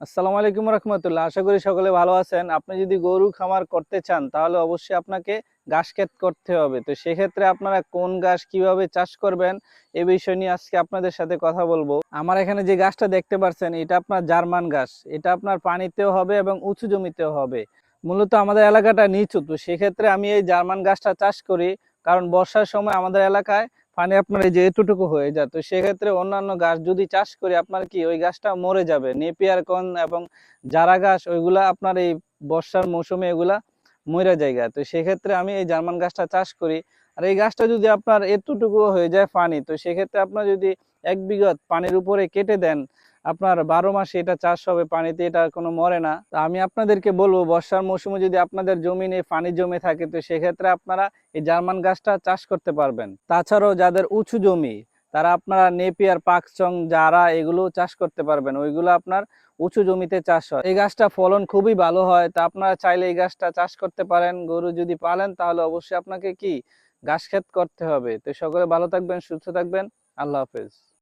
আসসালামু আলাইকুম রহমতুল্লাহ। আশা করি সকলে ভালো আছেন। আপনি যদি গরু খামার করতে চান, তাহলে অবশ্যই আপনাকে ঘাস ক্ষেত করতে হবে। তো সেক্ষেত্রে আপনারা কোন ঘাস কীভাবে চাষ করবেন, এ বিষয় নিয়ে আজকে আপনাদের সাথে কথা বলব। আমার এখানে যে গাছটা দেখতে পাচ্ছেন এটা আপনার জার্মান ঘাস। এটা আপনার পানিতেও হবে এবং উঁচু জমিতেও হবে। মূলত আমাদের এলাকাটা নিচু। তো সেক্ষেত্রে আমি এই জার্মান গাছটা চাষ করি, কারণ বর্ষার সময় আমাদের এলাকায় পানি আপনার এই যে এতটুকু হয়ে যায়, তো সেক্ষেত্রে অন্যান্য গাছ যদি চাষ করি, আপনার কি ওই গাছটা মরে যাবে? নেপিয়ার কন এবং জারা গাছ, ওইগুলা আপনার এই বর্ষার মৌসুমে এগুলা মরা জায়গা। তো সেক্ষেত্রে আমি এই জার্মান গাছটা চাষ করি। আর এই গাছটা যদি আপনার এতটুকু হয়ে যায় পানি, তো সেক্ষেত্রে আপনার যদি এক বিঘত পানির উপরে কেটে দেন আপনার বারো মাসে এটা চাষ হবে, পানিতে এটা কোনো মরে না। আমি আপনাদেরকে বলব, বর্ষার মৌসুমে যদি আপনাদের জমিনে পানি জমে থাকে, তো সেক্ষেত্রে আপনারা এই জার্মান গাছটা চাষ করতে পারবেন। তাছাড়াও যাদের উঁচু জমি, তারা আপনারা নেপিয়ার, পাকচং যারা এগুলো চাষ করতে পারবেন। ওইগুলো আপনার উঁচু জমিতে চাষ হয়। এই গাছটা ফলন খুবই ভালো হয়, তা আপনারা চাইলে এই গাছটা চাষ করতে পারেন। গরু যদি পালেন, তাহলে অবশ্যই আপনাকে কি? ঘাস ক্ষেত করতে হবে। তো সকলে ভালো থাকবেন, সুস্থ থাকবেন। আল্লাহ হাফেজ।